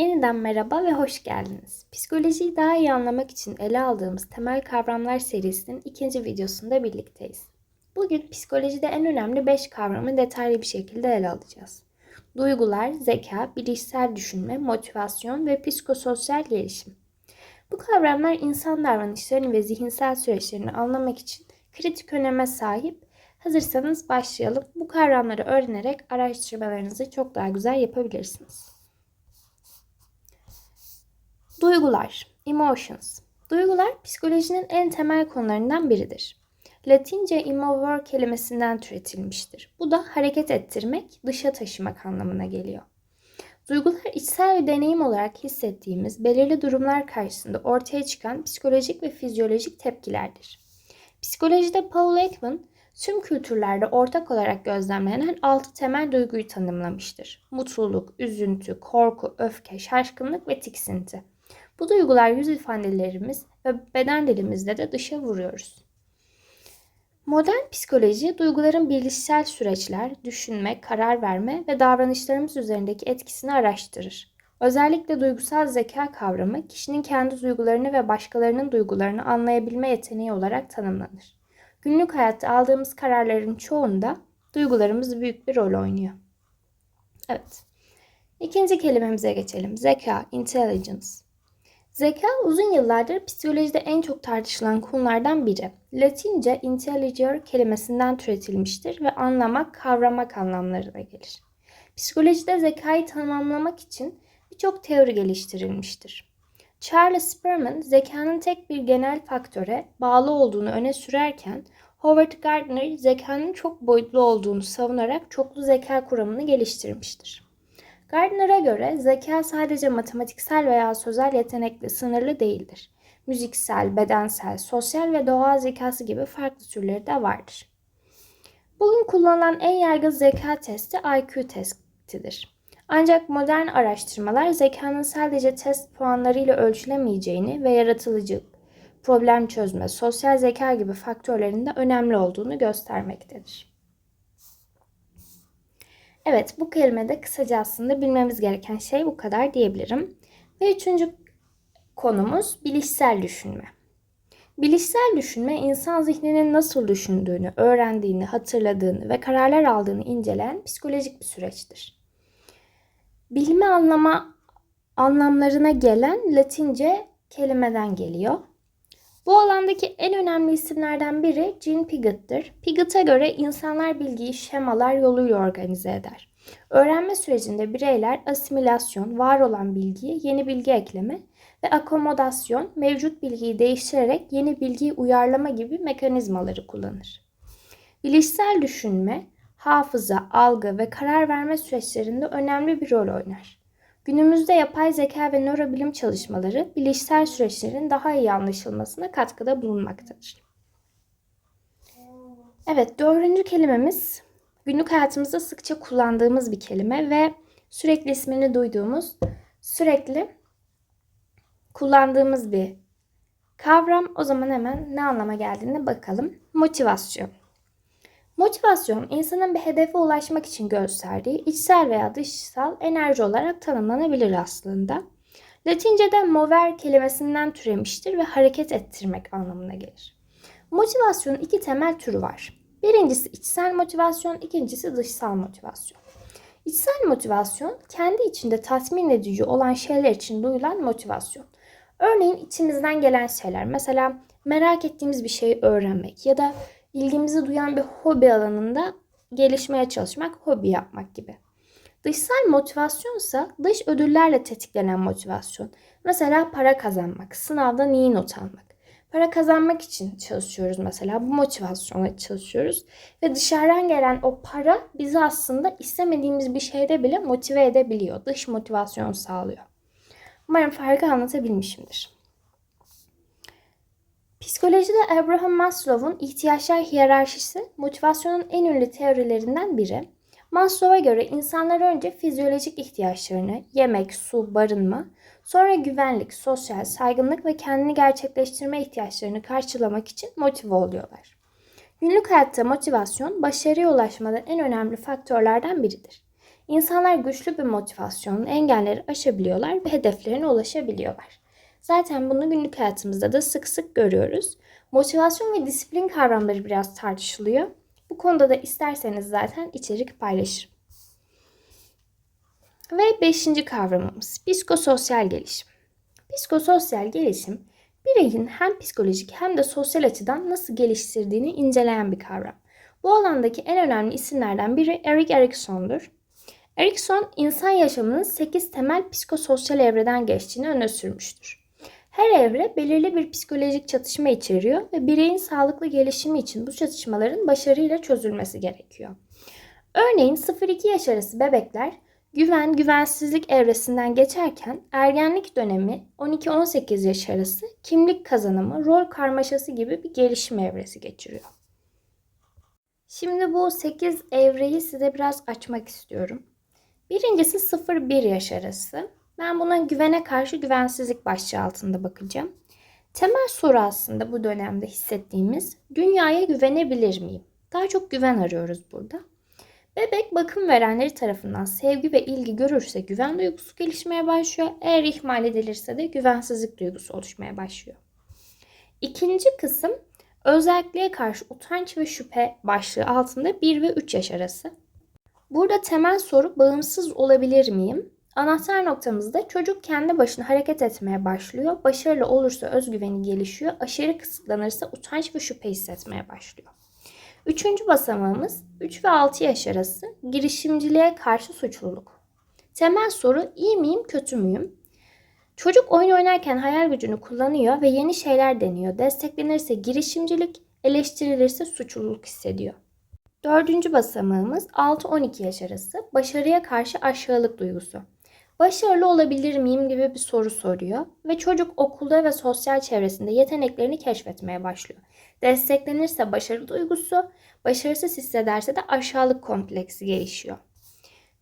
Yeniden merhaba ve hoş geldiniz. Psikolojiyi daha iyi anlamak için ele aldığımız temel kavramlar serisinin ikinci videosunda birlikteyiz. Bugün psikolojide en önemli 5 kavramı detaylı bir şekilde ele alacağız. Duygular, zeka, bilişsel düşünme, motivasyon ve psikososyal gelişim. Bu kavramlar insan davranışlarını ve zihinsel süreçlerini anlamak için kritik öneme sahip. Hazırsanız başlayalım. Bu kavramları öğrenerek araştırmalarınızı çok daha güzel yapabilirsiniz. Duygular, emotions. Duygular psikolojinin en temel konularından biridir. Latince immover kelimesinden türetilmiştir. Bu da hareket ettirmek, dışa taşımak anlamına geliyor. Duygular içsel bir deneyim olarak hissettiğimiz belirli durumlar karşısında ortaya çıkan psikolojik ve fizyolojik tepkilerdir. Psikolojide Paul Ekman tüm kültürlerde ortak olarak gözlemlenen altı temel duyguyu tanımlamıştır. Mutluluk, üzüntü, korku, öfke, şaşkınlık ve tiksinti. Bu duygular yüz ifadelerimiz ve beden dilimizde de dışa vuruyoruz. Modern psikoloji duyguların bilişsel süreçler, düşünme, karar verme ve davranışlarımız üzerindeki etkisini araştırır. Özellikle duygusal zeka kavramı kişinin kendi duygularını ve başkalarının duygularını anlayabilme yeteneği olarak tanımlanır. Günlük hayatta aldığımız kararların çoğunda duygularımız büyük bir rol oynuyor. Evet. İkinci kelimemize geçelim. Zeka, intelligence. Zeka uzun yıllardır psikolojide en çok tartışılan konulardan biri. Latince intelligere kelimesinden türetilmiştir ve anlamak, kavramak anlamlarına gelir. Psikolojide zekayı tamamlamak için birçok teori geliştirilmiştir. Charles Sperman zekanın tek bir genel faktöre bağlı olduğunu öne sürerken Howard Gardner zekanın çok boyutlu olduğunu savunarak çoklu zeka kuramını geliştirmiştir. Gardner'a göre zeka sadece matematiksel veya sözel yetenekle sınırlı değildir. Müziksel, bedensel, sosyal ve doğal zekası gibi farklı türleri de vardır. Bugün kullanılan en yaygın zeka testi IQ testidir. Ancak modern araştırmalar zekanın sadece test puanlarıyla ölçülemeyeceğini ve yaratıcılık, problem çözme, sosyal zeka gibi faktörlerin de önemli olduğunu göstermektedir. Evet bu kelimede kısaca aslında bilmemiz gereken şey bu kadar diyebilirim. Ve üçüncü konumuz bilişsel düşünme. Bilişsel düşünme insan zihninin nasıl düşündüğünü, öğrendiğini, hatırladığını ve kararlar aldığını inceleyen psikolojik bir süreçtir. Bilme anlama anlamlarına gelen Latince kelimeden geliyor. Bu alandaki en önemli isimlerden biri Jean Piaget'tir. Piaget'a göre insanlar bilgiyi şemalar yoluyla organize eder. Öğrenme sürecinde bireyler asimilasyon, var olan bilgiye yeni bilgi ekleme ve akomodasyon, mevcut bilgiyi değiştirerek yeni bilgiyi uyarlama gibi mekanizmaları kullanır. Bilişsel düşünme, hafıza, algı ve karar verme süreçlerinde önemli bir rol oynar. Günümüzde yapay zeka ve nörobilim çalışmaları bilişsel süreçlerin daha iyi anlaşılmasına katkıda bulunmaktadır. Evet, dördüncü kelimemiz günlük hayatımızda sıkça kullandığımız bir kelime ve sürekli ismini duyduğumuz, sürekli kullandığımız bir kavram. O zaman hemen ne anlama geldiğine bakalım. Motivasyon. Motivasyon, insanın bir hedefe ulaşmak için gösterdiği içsel veya dışsal enerji olarak tanımlanabilir aslında. Latince'de mover kelimesinden türemiştir ve hareket ettirmek anlamına gelir. Motivasyonun iki temel türü var. Birincisi içsel motivasyon, ikincisi dışsal motivasyon. İçsel motivasyon, kendi içinde tatmin edici olan şeyler için duyulan motivasyon. Örneğin içimizden gelen şeyler, mesela merak ettiğimiz bir şeyi öğrenmek ya da ilgimizi duyan bir hobi alanında gelişmeye çalışmak, hobi yapmak gibi. Dışsal motivasyonsa dış ödüllerle tetiklenen motivasyon. Mesela para kazanmak, sınavdan iyi not almak. Para kazanmak için çalışıyoruz mesela. Bu motivasyonla çalışıyoruz. Ve dışarıdan gelen o para bizi aslında istemediğimiz bir şeyde bile motive edebiliyor. Dış motivasyon sağlıyor. Umarım farkı anlatabilmişimdir. Psikolojide Abraham Maslow'un ihtiyaçlar hiyerarşisi motivasyonun en ünlü teorilerinden biri. Maslow'a göre insanlar önce fizyolojik ihtiyaçlarını, yemek, su, barınma, sonra güvenlik, sosyal, saygınlık ve kendini gerçekleştirme ihtiyaçlarını karşılamak için motive oluyorlar. Günlük hayatta motivasyon başarıya ulaşmada en önemli faktörlerden biridir. İnsanlar güçlü bir motivasyonla engelleri aşabiliyorlar ve hedeflerine ulaşabiliyorlar. Zaten bunu günlük hayatımızda da sık sık görüyoruz. Motivasyon ve disiplin kavramları biraz tartışılıyor. Bu konuda da isterseniz zaten içerik paylaşırım. Ve beşinci kavramımız psikososyal gelişim. Psikososyal gelişim bireyin hem psikolojik hem de sosyal açıdan nasıl geliştirdiğini inceleyen bir kavram. Bu alandaki en önemli isimlerden biri Erik Erikson'dur. Erikson, insan yaşamının 8 temel psikososyal evreden geçtiğini öne sürmüştür. Her evre belirli bir psikolojik çatışma içeriyor ve bireyin sağlıklı gelişimi için bu çatışmaların başarıyla çözülmesi gerekiyor. Örneğin 0-2 yaş arası bebekler güven, güvensizlik evresinden geçerken ergenlik dönemi 12-18 yaş arası kimlik kazanımı, rol karmaşası gibi bir gelişim evresi geçiriyor. Şimdi bu 8 evreyi size biraz açmak istiyorum. Birincisi 0-1 yaş arası. Ben buna güvene karşı güvensizlik başlığı altında bakacağım. Temel soru aslında bu dönemde hissettiğimiz dünyaya güvenebilir miyim? Daha çok güven arıyoruz burada. Bebek bakım verenleri tarafından sevgi ve ilgi görürse güven duygusu gelişmeye başlıyor. Eğer ihmal edilirse de güvensizlik duygusu oluşmaya başlıyor. İkinci kısım özelliğe karşı utanç ve şüphe başlığı altında 1 ve 3 yaş arası. Burada temel soru bağımsız olabilir miyim? Anahtar noktamızda çocuk kendi başına hareket etmeye başlıyor. Başarılı olursa özgüveni gelişiyor. Aşırı kısıtlanırsa utanç ve şüphe hissetmeye başlıyor. Üçüncü basamağımız 3 ve 6 yaş arası girişimciliğe karşı suçluluk. Temel soru iyi miyim kötü müyüm? Çocuk oyun oynarken hayal gücünü kullanıyor ve yeni şeyler deniyor. Desteklenirse girişimcilik, eleştirilirse suçluluk hissediyor. Dördüncü basamağımız 6-12 yaş arası başarıya karşı aşağılık duygusu. Başarılı olabilir miyim gibi bir soru soruyor ve çocuk okulda ve sosyal çevresinde yeteneklerini keşfetmeye başlıyor. Desteklenirse başarı duygusu, başarısız hissederse de aşağılık kompleksi gelişiyor.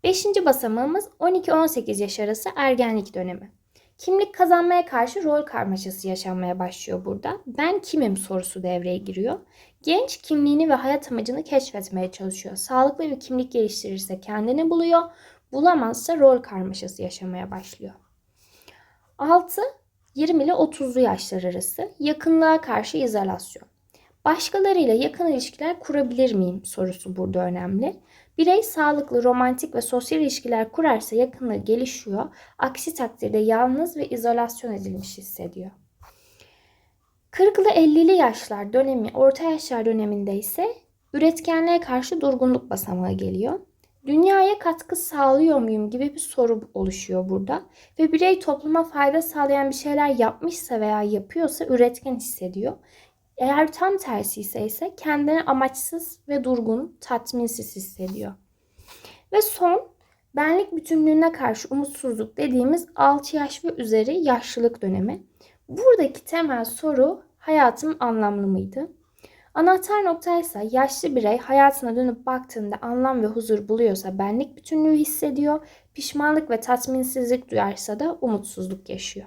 Beşinci basamağımız 12-18 yaş arası ergenlik dönemi. Kimlik kazanmaya karşı rol karmaşası yaşanmaya başlıyor burada. Ben kimim sorusu devreye giriyor. Genç kimliğini ve hayat amacını keşfetmeye çalışıyor. Sağlıklı bir kimlik geliştirirse kendini buluyor. Bulamazsa rol karmaşası yaşamaya başlıyor. 6. 20 ile 30'lu yaşlar arası yakınlığa karşı izolasyon. Başkalarıyla yakın ilişkiler kurabilir miyim sorusu burada önemli. Birey sağlıklı, romantik ve sosyal ilişkiler kurarsa yakınlığı gelişiyor. Aksi takdirde yalnız ve izolasyon edilmiş hissediyor. 40'lı 50'li yaşlar dönemi, orta yaşlar döneminde ise üretkenliğe karşı durgunluk basamağı geliyor. Dünyaya katkı sağlıyor muyum gibi bir soru oluşuyor burada. Ve birey topluma fayda sağlayan bir şeyler yapmışsa veya yapıyorsa üretken hissediyor. Eğer tam tersi ise ise kendini amaçsız ve durgun, tatminsiz hissediyor. Ve son benlik bütünlüğüne karşı umutsuzluk dediğimiz 6 yaş ve üzeri yaşlılık dönemi. Buradaki temel soru hayatım anlamlı mıydı? Anahtar nokta ise yaşlı birey hayatına dönüp baktığında anlam ve huzur buluyorsa benlik bütünlüğü hissediyor, pişmanlık ve tatminsizlik duyarsa da umutsuzluk yaşıyor.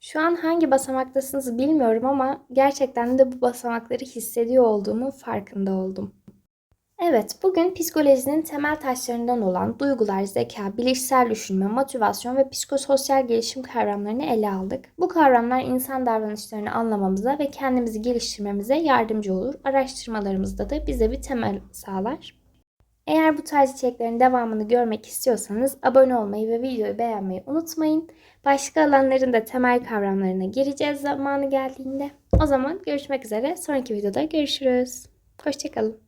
Şu an hangi basamaktasınız bilmiyorum ama gerçekten de bu basamakları hissediyor olduğumu farkında oldum. Evet, bugün psikolojinin temel taşlarından olan duygular, zeka, bilişsel düşünme, motivasyon ve psikososyal gelişim kavramlarını ele aldık. Bu kavramlar insan davranışlarını anlamamıza ve kendimizi geliştirmemize yardımcı olur. Araştırmalarımızda da bize bir temel sağlar. Eğer bu tarz içeriklerin devamını görmek istiyorsanız abone olmayı ve videoyu beğenmeyi unutmayın. Başka alanların da temel kavramlarına gireceğiz zamanı geldiğinde. O zaman görüşmek üzere. Sonraki videoda görüşürüz. Hoşçakalın.